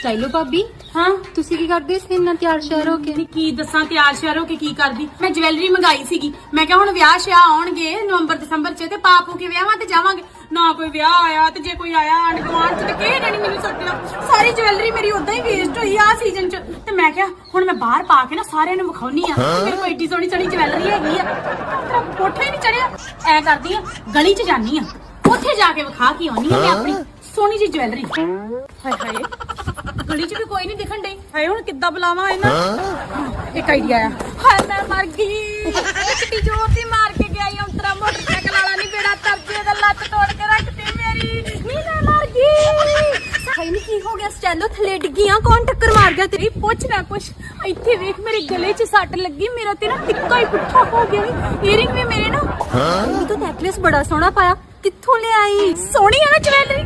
ਸਟਾਈਲੋ ਭਾਬੀ। ਹਾਂ ਤੁਸੀਂ ਕੀ ਕਰਦੇ ਸੀ ਇੰਨਾ ਤਿਆਰ ਸ਼ਿਆਰ ਹੋ ਕੇ? ਕੀ ਦੱਸਾਂ ਤਿਆਰ ਸ਼ਿਆਰ ਹੋ ਕੇ ਕੀ ਕਰਦੀ? ਮੈਂ ਜਵੈਲਰੀ ਮੰਗਾਈ ਸੀਗੀ। ਮੈਂ ਕਿਹਾ ਹੁਣ ਵਿਆਹ ਸ਼ਿਆ ਆਉਣਗੇ ਨਵੰਬਰ ਦਸੰਬਰ ਚ ਤੇ ਪਾਪੂ ਕੇ ਵਿਆਹਾਂ ਤੇ ਜਾਵਾਂਗੇ। ਨਾ ਕੋਈ ਵਿਆਹ ਆਇਆ ਤੇ ਜੇ ਕੋਈ ਆਇਆ ਆਂਡ ਗੁਆਂਢ ਚ ਤੇ ਕਿਹੇ ਨੇ ਨੀ ਮੈਨੂੰ ਸੱਦਣਾ? ਸਾਰੀ ਜਵੈਲਰੀ ਮੇਰੀ ਉਦਾਂ ਹੀ ਵੇਸਟ ਹੋਈ ਆ ਸੀਜ਼ਨ ਚ। ਤੇ ਮੈਂ ਕਿਹਾ ਹੁਣ ਮੈਂ ਬਾਹਰ ਪਾ ਕੇ ਨਾ ਸਾਰਿਆਂ ਨੂੰ ਵਿਖਾਉਣੀ ਆ। ਮੇਰੇ ਕੋਲ ਏਡੀ ਸੋਹਣੀ ਸੋਹਣੀ ਜਵੈਲਰੀ ਹੈਗੀ ਆ। ਤੇਰਾ ਕੋਠਾ ਹੀ ਨਹੀਂ ਚੜਿਆ। ਐ ਕਰਦੀ ਆ ਗਲੀ ਚ ਜਾਨੀ ਆ। ਉੱਥੇ ਜਾ ਕੇ ਵਿਖਾ ਕੇ ਆਉਣੀ ਆ ਮੈਂ ਆਪਣੀ। ਸੋਹਣੀ ਜੀ ਜਵੈਲਰੀ ਹਾਏ ਹਾਏ ਗਲੀ 'ਚ ਵੀ ਕੋਈ ਨਹੀਂ ਦਿਖਣ ਡਈ। ਹਾਏ ਹੁਣ ਕਿੱਦਾਂ ਬੁਲਾਵਾਂ ਇਹਨਾਂ? ਇੱਕ ਆਈਡੀਆ ਆ। ਹਾਏ ਮੈਂ ਮਰ ਗਈ। ਕਿੱਟੀ ਜੋਰ ਦੀ ਮਾਰ ਕੇ ਗਿਆ ਅੰਤਰਾ ਮੋਟਰਸਾਈਕਲ ਵਾਲਾ ਨਹੀਂ ਬੇੜਾ ਤਰਜੇ ਦਾ ਲੱਤ ਤੋੜ ਕੇ ਰੱਖਤੀ ਮੇਰੀ। ਨੀ ਮੈਂ ਮਰ ਗਈ। ਹਾਈ ਨਹੀਂ ਕੀ ਹੋ ਗਿਆ? ਸਟਾਈਲੋ ਥੱਲੇ ਡਿੱਗੀਆਂ ਕੌਣ ਟੱਕਰ ਮਾਰ ਗਿਆ ਤੇਰੀ? ਪੁੱਛ ਨਾ ਕੁਛ ਇੱਥੇ ਵੇਖ ਮੇਰੇ ਗਲੇ 'ਚ ਸੱਟ ਲੱਗੀ ਮੇਰਾ ਤੇ ਨਾ ਟਿੱਕਾ ਹੀ ਪੁੱਠਾ ਹੋ ਗਿਆ ਈਅਰਿੰਗ ਵੀ ਮੇਰੇ ਨਾ। ਤੂੰ ਤਾਂ ਨੈਕਲੇਸ ਬੜਾ ਸੋਹਣਾ ਪਾਇਆ। ਕਿੱਥੋਂ ਲਿਆਈ? ਸੋਹਣੀ ਆ ਨਾ ਜਵੈਲਰੀ